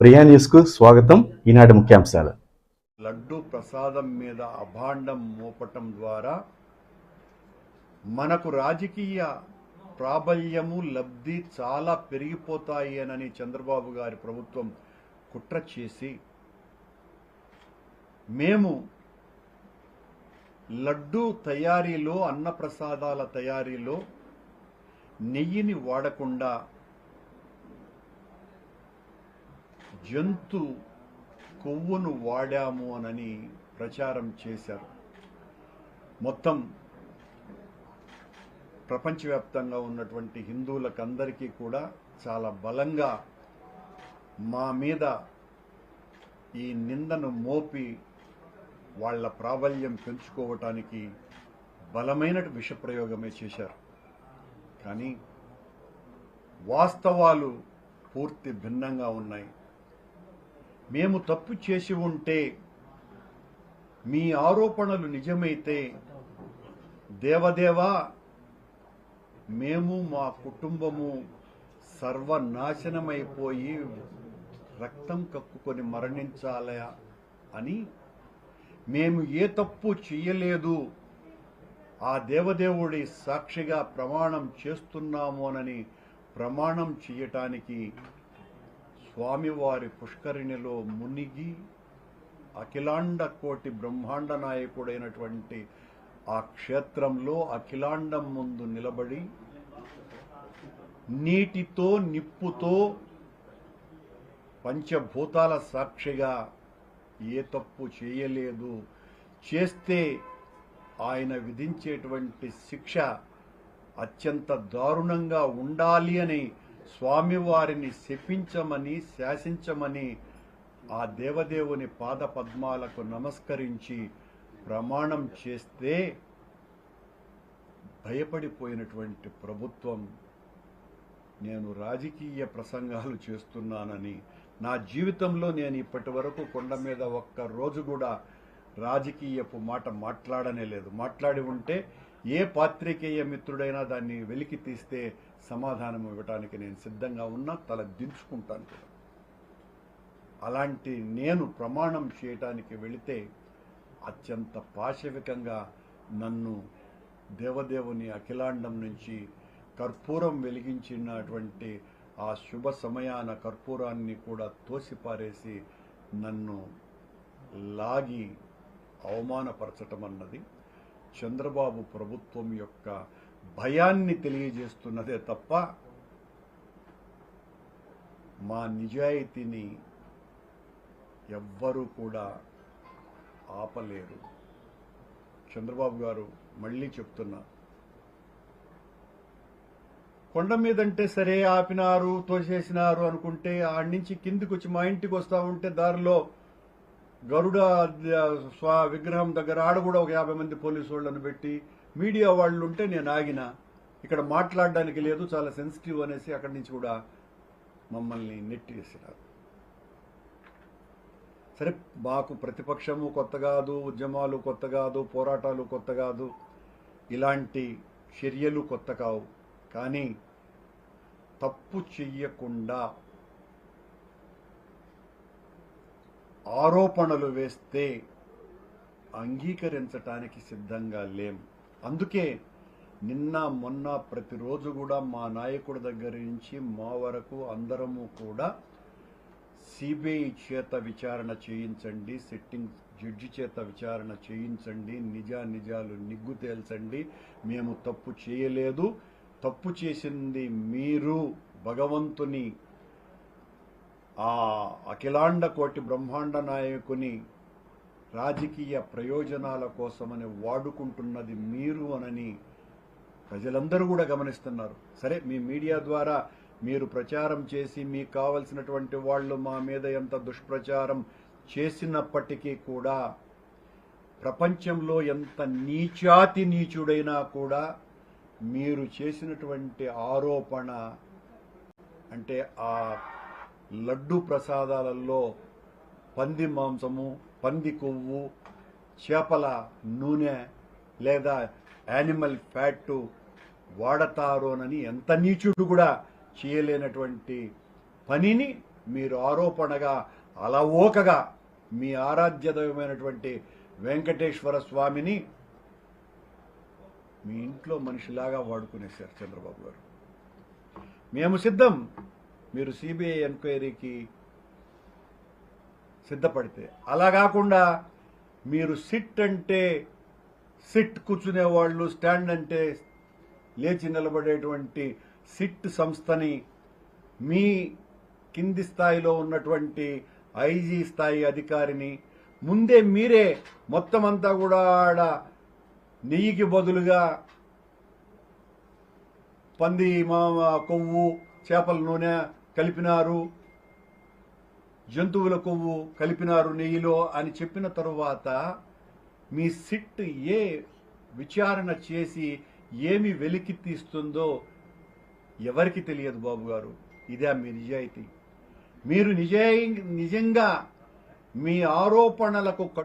ప్రియా న్యూస్కు స్వాగతం. ఈనాటి ముఖ్యాంశాలు. లడ్డు ప్రసాదం మీద అభాండం మోపటం ద్వారా మనకు రాజకీయ ప్రాబల్యము లబ్ధి చాలా పెరిగిపోతాయి అని చంద్రబాబు గారి ప్రభుత్వం కుట్ర చేసి మేము లడ్డు తయారీలో అన్నప్రసాదాల తయారీలో నెయ్యిని వాడకుండా జంతు కొవ్వును వాడాము అనని ప్రచారం చేశారు. మొత్తం ప్రపంచవ్యాప్తంగా ఉన్నటువంటి హిందువులకందరికీ కూడా చాలా బలంగా మా మీద ఈ నిందను మోపి వాళ్ళ ప్రాబల్యం పెంచుకోవటానికి బలమైన విషప్రయోగమే చేశారు. కానీ వాస్తవాలు పూర్తి భిన్నంగా ఉన్నాయి. మేము తప్పు చేసి ఉంటే మీ ఆరోపణలు నిజమైతే దేవదేవా మేము మా కుటుంబము సర్వనాశనమైపోయి రక్తం కక్కుకొని మరణించాలా అని మేము ఏ తప్పు చేయలేదు ఆ దేవదేవుడి సాక్షిగా ప్రమాణం చేస్తున్నాము అనని ప్రమాణం చేయటానికి స్వామివారి పుష్కరిణిలో మునిగి అఖిలాండ కోటి బ్రహ్మాండ నాయకుడైనటువంటి ఆ క్షేత్రంలో అఖిలాండం ముందు నిలబడి నీటితో నిప్పుతో పంచభూతాల సాక్షిగా ఏ తప్పు చేయలేదు. చేస్తే ఆయన విధించేటువంటి శిక్ష అత్యంత దారుణంగా ఉండాలి అని స్వామివారిని శపించమని శాసించమని ఆ దేవదేవుని పాద పద్మాలకు నమస్కరించి ప్రమాణం చేస్తే భయపడిపోయినటువంటి ప్రభుత్వం నేను రాజకీయ ప్రసంగాలు చేస్తున్నానని నా జీవితంలో నేను ఇప్పటి వరకు కొండ మీద ఒక్క రోజు కూడా రాజకీయపు మాట మాట్లాడనే లేదు. మాట్లాడి ఉంటే ఏ పాత్రికేయ మిత్రుడైనా దాన్ని వెలికి తీస్తే సమాధానం ఇవ్వటానికి నేను సిద్ధంగా ఉన్నా తల దించుకుంటాను కూడా. అలాంటి నేను ప్రమాణం చేయటానికి వెళితే అత్యంత పాశవికంగా నన్ను దేవదేవుని అఖిలాండం నుంచి కర్పూరం వెలిగించినటువంటి ఆ శుభ సమయాన కర్పూరాన్ని కూడా తోసిపారేసి నన్ను లాగి అవమానపరచటం అన్నది చంద్రబాబు ప్రభుత్వం యొక్క భయాన్ని తెలియజేస్తున్నదే తప్ప మా నిజాయితీని ఎవ్వరూ కూడా ఆపలేరు. చంద్రబాబు గారు మళ్ళీ చెప్తున్నా కొండ మీదంటే సరే ఆపినారు తోసేసినారు అనుకుంటే ఆడి నుంచి కిందికి వచ్చి మా ఇంటికి వస్తా ఉంటే దారిలో గరుడ స్వా విగ్రహం దగ్గర ఆడ కూడా ఒక యాభై మంది పోలీసు వాళ్ళని పెట్టి మీడియా వాళ్ళు ఉంటే నేను ఆగిన. ఇక్కడ మాట్లాడడానికి లేదు చాలా సెన్సిటివ్ అనేసి అక్కడి నుంచి కూడా మమ్మల్ని నెట్టివేసినారు. సరే మాకు ప్రతిపక్షము కొత్త కాదు ఉద్యమాలు కొత్త కాదు పోరాటాలు కొత్త కాదు ఇలాంటి చర్యలు కొత్త కావు. కానీ తప్పు చెయ్యకుండా ఆరోపణలు వేస్తే అంగీకరించటానికి సిద్ధంగా లేం. అందుకే నిన్న మొన్న ప్రతిరోజు కూడా మా నాయకుడి దగ్గర నుంచి మా వరకు అందరము కూడా సిబిఐ చేత విచారణ చేయించండి సిట్టింగ్ జడ్జి చేత విచారణ చేయించండి నిజా నిజాలు నిగ్గు తేల్చండి. మేము తప్పు చేయలేదు. తప్పు చేసింది మీరు భగవంతుని ఆ అఖిలాండ కోటి బ్రహ్మాండ నాయకుని రాజకీయ ప్రయోజనాల కోసమని వాడుకుంటున్నది మీరు అనని ప్రజలందరూ కూడా గమనిస్తున్నారు. సరే మీ మీడియా ద్వారా మీరు ప్రచారం చేసి మీకు కావలసినటువంటి వాళ్ళు మా మీద ఎంత దుష్ప్రచారం చేసినప్పటికీ కూడా ప్రపంచంలో ఎంత నీచాతి నీచుడైనా కూడా మీరు చేసినటువంటి ఆరోపణ అంటే ఆ లడ్డు ప్రసాదాలలో పంది మాంసము పంది కొవ్వు చేపల నూనె లేదా యానిమల్ ఫ్యాట్ వాడతారోనని ఎంత నీచుడు కూడా చేయలేనటువంటి పనిని మీరు ఆరోపణగా అలవోకగా మీ ఆరాధ్యదైవమైనటువంటి వెంకటేశ్వర స్వామిని మీ ఇంట్లో మనిషిలాగా వాడుకునేశారు చంద్రబాబు గారు. మేము సిద్ధం. మీరు సిబిఐ ఎంక్వైరీకి సిద్ధపడితే. అలా కాకుండా మీరు సిట్ అంటే సిట్ కూర్చునే వాళ్ళు స్టాండ్ అంటే లేచి నిలబడేటువంటి సిట్ సంస్థని మీ కింది స్థాయిలో ఉన్నటువంటి ఐజీ స్థాయి అధికారిని ముందే మీరే మొత్తం అంతా కూడా ఆడ నెయ్యికి బదులుగా పంది మామ కొవ్వు చేపల నూనె కలిపినారు. జంతువుల కొవ్వు కలిపినారు నెయ్యిలో అని చెప్పిన తరువాత మీ సిట్ ఏ విచారణ చేసి ఏమి వెలికి తీస్తుందో ఎవరికి తెలియదు బాబు గారు. ఇదే మీ నిజాయితీ. మీరు నిజాయి నిజంగా మీ ఆరోపణలకు కట్టు